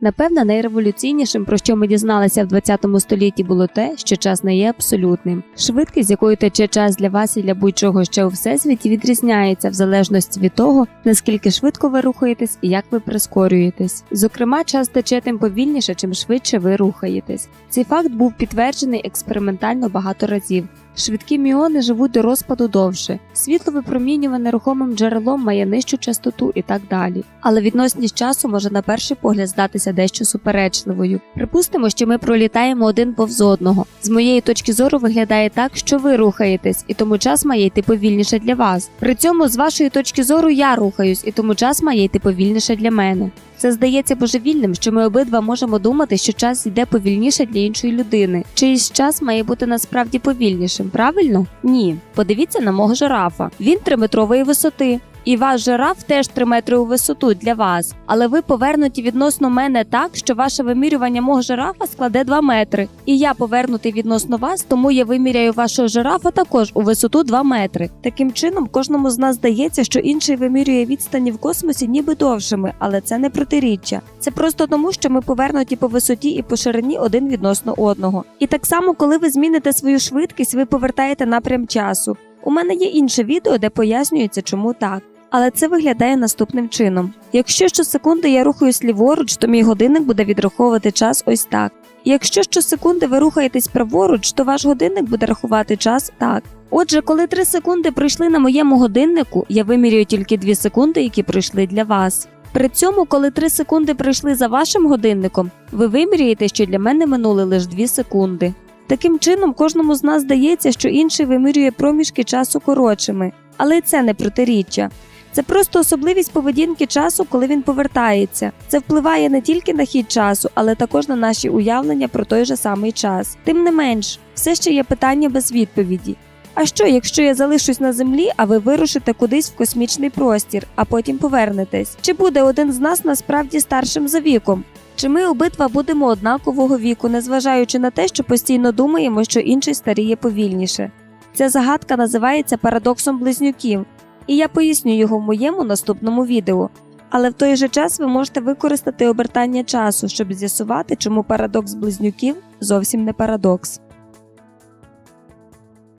Напевно, найреволюційнішим, про що ми дізналися в 20 столітті, було те, що час не є абсолютним. Швидкість, з якою тече час для вас і для будь-чого ще у всесвіті, відрізняється в залежності від того, наскільки швидко ви рухаєтесь і як ви прискорюєтесь. Зокрема, час тече тим повільніше, чим швидше ви рухаєтесь. Цей факт був підтверджений експериментально багато разів. Швидкі міони живуть до розпаду довше. Світло випромінюване рухомим джерелом має нижчу частоту і так далі. Але відносність часу може на перший погляд здатися дещо суперечливою. Припустимо, що ми пролітаємо один повз одного. З моєї точки зору виглядає так, що ви рухаєтесь, і тому час має йти повільніше для вас. При цьому, з вашої точки зору, я рухаюсь, і тому час має йти повільніше для мене. Це здається божевільним, що ми обидва можемо думати, що час йде повільніше для іншої людини. Чиїсь час має бути насправді повільнішим, правильно? Ні. Подивіться на мого жирафа. Він триметрової висоти. І ваш жираф теж 3 метри у висоту для вас, але ви повернуті відносно мене так, що ваше вимірювання мого жирафа складе 2 метри. І я повернутий відносно вас, тому я виміряю вашого жирафа також у висоту 2 метри. Таким чином, кожному з нас здається, що інший вимірює відстані в космосі ніби довшими, але це не протиріччя. Це просто тому, що ми повернуті по висоті і по ширині один відносно одного. І так само, коли ви зміните свою швидкість, ви повертаєте напрям часу. У мене є інше відео, де пояснюється, чому так. Але це виглядає наступним чином: якщо щосекунди я рухаюсь ліворуч, то мій годинник буде відраховувати час ось так. Якщо щосекунди ви рухаєтесь праворуч, то ваш годинник буде рахувати час так. Отже, коли 3 секунди пройшли на моєму годиннику, я вимірюю тільки 2 секунди, які пройшли для вас. При цьому, коли 3 секунди пройшли за вашим годинником, ви вимірюєте, що для мене минули лише 2 секунди. Таким чином, кожному з нас здається, що інший вимірює проміжки часу коротшими, але це не протиріччя. Це просто особливість поведінки часу, коли він повертається. Це впливає не тільки на хід часу, але також на наші уявлення про той же самий час. Тим не менш, все ще є питання без відповіді. А що, якщо я залишусь на землі, а ви вирушите кудись в космічний простір, а потім повернетесь? Чи буде один з нас насправді старшим за віком? Чи ми обидва будемо однакового віку, незважаючи на те, що постійно думаємо, що інший старіє повільніше? Ця загадка називається парадоксом близнюків, і я поясню його в моєму наступному відео. Але в той же час ви можете використати обертання часу, щоб з'ясувати, чому парадокс близнюків зовсім не парадокс.